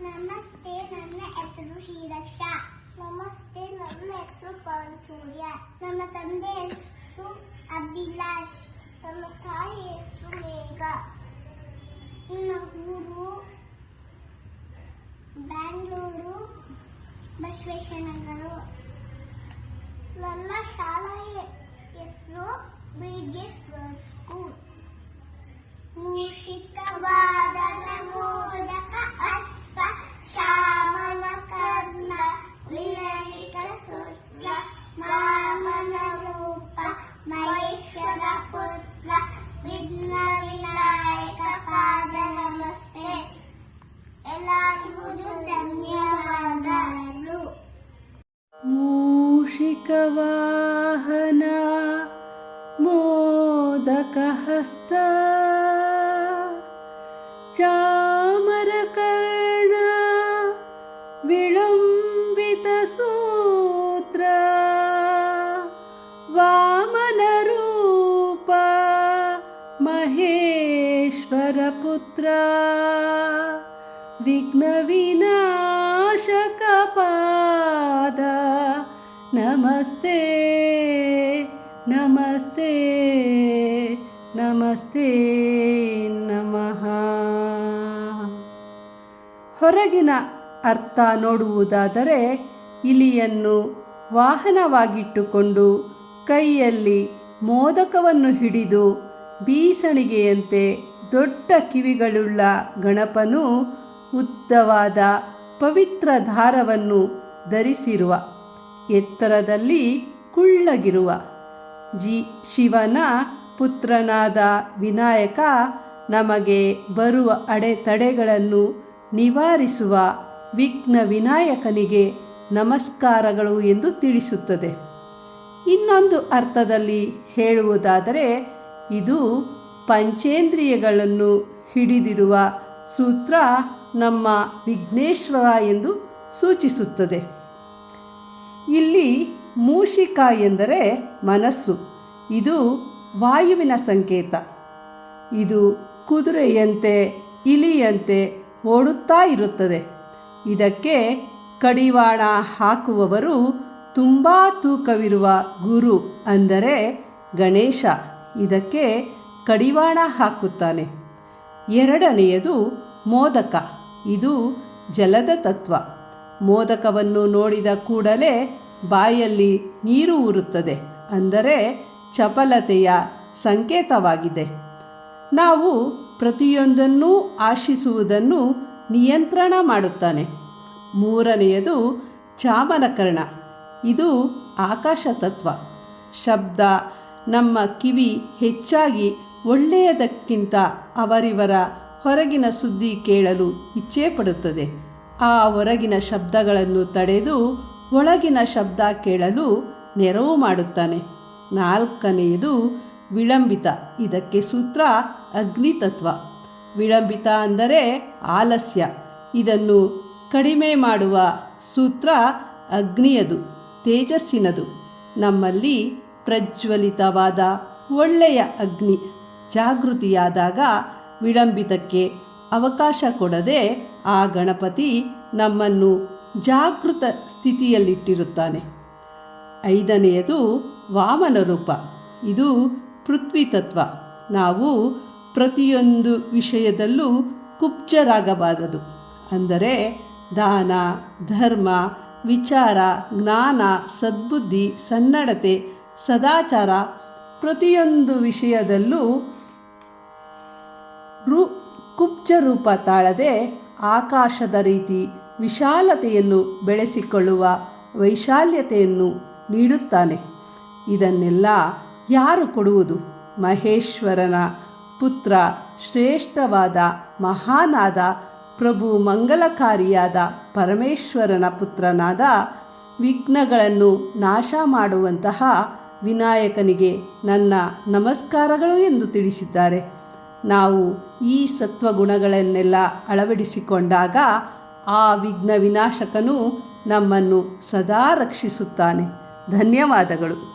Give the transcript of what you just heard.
ನಮಸ್ತೆ ನನ್ನ ಹೆಸರು ಶ್ರೀರಕ್ಷಾ. ನಮಸ್ತೆ ನನ್ನ ಹೆಸರು ಪವನ್ ಸೂರ್ಯ ನನ್ನ ತಂದೆ ಹೆಸರು ಅಭಿಲಾಷ್. ನನ್ನ ತಾಯಿ ಹೆಸರು ಮೇಘ. ನನ್ನ ಊರು ಬ್ಯಾಂಗ್ಳೂರು ಬಸವೇಶ್ವರನಗರು. ನನ್ನ ಶಾಲೆಯ ಹೆಸರು ಬಿಜಿಎಸ್ ಗರ್ಲ್ಸ್ ಸ್ಕೂಲ್. ಮೂಷಿಕವಾದನ ಎಲ್ಲರಿಗೂ ಧನ್ಯವಾದಗಳು मूषिकवाहन मोदकहस्त चामरकर्ण विलम्बितसूत्र वामनरूप महेश्वरपुत्र विघ्नविनाशकपाद नमस्ते नमस्ते ನಮಸ್ತೆ ನಮಃ ಹೊರಗಿನ ಅರ್ಥ ನೋಡುವುದಾದರೆ ಇಲಿಯನ್ನು ವಾಹನವಾಗಿಟ್ಟುಕೊಂಡು ಕೈಯಲ್ಲಿ ಮೋದಕವನ್ನು ಹಿಡಿದು ಬೀಸಣಿಗೆಯಂತೆ ದೊಡ್ಡ ಕಿವಿಗಳುಳ್ಳ ಗಣಪನು ಉದ್ದವಾದ ಪವಿತ್ರ ದಾರವನ್ನು ಧರಿಸಿರುವ. ಎತ್ತರದಲ್ಲಿ ಕುಳ್ಳಗಿರುವ. ಜಿ. ಶಿವನ ಪುತ್ರನಾದ ವಿನಾಯಕ ನಮಗೆ ಬರುವ ಅಡೆತಡೆಗಳನ್ನು ನಿವಾರಿಸುವ ವಿಘ್ನ ವಿನಾಯಕನಿಗೆ ನಮಸ್ಕಾರಗಳು ಎಂದು ತಿಳಿಸುತ್ತದೆ. ಇನ್ನೊಂದು ಅರ್ಥದಲ್ಲಿ ಹೇಳುವುದಾದರೆ, ಇದು ಪಂಚೇಂದ್ರಿಯಗಳನ್ನು ಹಿಡಿದಿರುವ ಸೂತ್ರ ನಮ್ಮ ವಿಘ್ನೇಶ್ವರ ಎಂದು ಸೂಚಿಸುತ್ತದೆ. ಇಲ್ಲಿ ಮೂಷಿಕ ಎಂದರೆ ಮನಸ್ಸು. ಇದು ವಾಯುವಿನ ಸಂಕೇತ. ಇದು ಕುದುರೆಯಂತೆ, ಇಲಿಯಂತೆ ಓಡುತ್ತಾ ಇರುತ್ತದೆ. ಇದಕ್ಕೆ ಕಡಿವಾಣ ಹಾಕುವವರು ತುಂಬ ತೂಕವಿರುವ ಗುರು ಅಂದರೆ ಗಣೇಶ. ಇದಕ್ಕೆ ಕಡಿವಾಣ ಹಾಕುತ್ತಾನೆ. ಎರಡನೆಯದು ಮೋದಕ. ಇದು ಜಲದ ತತ್ವ. ಮೋದಕವನ್ನು ನೋಡಿದ ಕೂಡಲೇ ಬಾಯಲ್ಲಿ ನೀರು ಊರುತ್ತದೆ. ಅಂದರೆ ಚಪಲತೆಯ ಸಂಕೇತವಾಗಿದೆ. ನಾವು ಪ್ರತಿಯೊಂದನ್ನೂ ಆಶಿಸುವುದನ್ನು ನಿಯಂತ್ರಣ ಮಾಡುತ್ತಾನೆ. ಮೂರನೆಯದು ಚಾಮನಕರ್ಣ. ಇದು ಆಕಾಶ ತತ್ವ. ಶಬ್ದ ನಮ್ಮ ಕಿವಿ ಹೆಚ್ಚಾಗಿ ಒಳ್ಳೆಯದಕ್ಕಿಂತ ಅವರಿವರ ಹೊರಗಿನ ಸುದ್ದಿ ಕೇಳಲು ಇಚ್ಛೆಪಡುತ್ತದೆ. ಆ ಹೊರಗಿನ ಶಬ್ದಗಳನ್ನು ತಡೆದು ಒಳಗಿನ ಶಬ್ದ ಕೇಳಲು ನೆರವು ಮಾಡುತ್ತಾನೆ. ನಾಲ್ಕನೆಯದು ವಿಳಂಬಿತ. ಇದಕ್ಕೆ ಸೂತ್ರ ಅಗ್ನಿತತ್ವ. ವಿಳಂಬಿತ ಅಂದರೆ ಆಲಸ್ಯ. ಇದನ್ನು ಕಡಿಮೆ ಮಾಡುವ ಸೂತ್ರ ಅಗ್ನಿಯದು, ತೇಜಸ್ಸಿನದು. ನಮ್ಮಲ್ಲಿ ಪ್ರಜ್ವಲಿತವಾದ ಒಳ್ಳೆಯ ಅಗ್ನಿ. ಜಾಗೃತಿಯಾದಾಗ ವಿಳಂಬಿತಕ್ಕೆ ಅವಕಾಶ ಕೊಡದೆ ಆ ಗಣಪತಿ ನಮ್ಮನ್ನು ಜಾಗೃತ ಸ್ಥಿತಿಯಲ್ಲಿಟ್ಟಿರುತ್ತಾನೆ. ಐದನೆಯದು ವಾಮನ ರೂಪ. ಇದು ಪೃಥ್ವಿ ತತ್ವ. ನಾವು ಪ್ರತಿಯೊಂದು ವಿಷಯದಲ್ಲೂ ಕುಬ್ಜರಾಗಬಾರದು. ಅಂದರೆ ದಾನ, ಧರ್ಮ, ವಿಚಾರ, ಜ್ಞಾನ, ಸದ್ಬುದ್ಧಿ, ಸನ್ನಡತೆ, ಸದಾಚಾರ ಪ್ರತಿಯೊಂದು ವಿಷಯದಲ್ಲೂ ರು, ಕುಬ್ಜ ರೂಪ ತಾಳದೆ ಆಕಾಶದ ರೀತಿ ವಿಶಾಲತೆಯನ್ನು ಬೆಳೆಸಿಕೊಳ್ಳುವ ವೈಶಾಲ್ಯತೆಯನ್ನು ನೀಡುತ್ತಾನೆ. ಇದನ್ನೆಲ್ಲ ಯಾರು ಕೊಡುವುದು? ಮಹೇಶ್ವರನ ಪುತ್ರ, ಶ್ರೇಷ್ಠವಾದ ಮಹಾನಾದ ಪ್ರಭು ಮಂಗಲಕಾರಿಯಾದ ಪರಮೇಶ್ವರನ ಪುತ್ರನಾದ ವಿಘ್ನಗಳನ್ನು ನಾಶ ಮಾಡುವಂತಹ ವಿನಾಯಕನಿಗೆ ನನ್ನ ನಮಸ್ಕಾರಗಳು ಎಂದು ತಿಳಿಸಿದ್ದಾರೆ. ನಾವು ಈ ಸತ್ವಗುಣಗಳನ್ನೆಲ್ಲ ಅಳವಡಿಸಿಕೊಂಡಾಗ ಆ ವಿಘ್ನ ವಿನಾಶಕನು ನಮ್ಮನ್ನು ಸದಾ ರಕ್ಷಿಸುತ್ತಾನೆ. ಧನ್ಯವಾದಗಳು.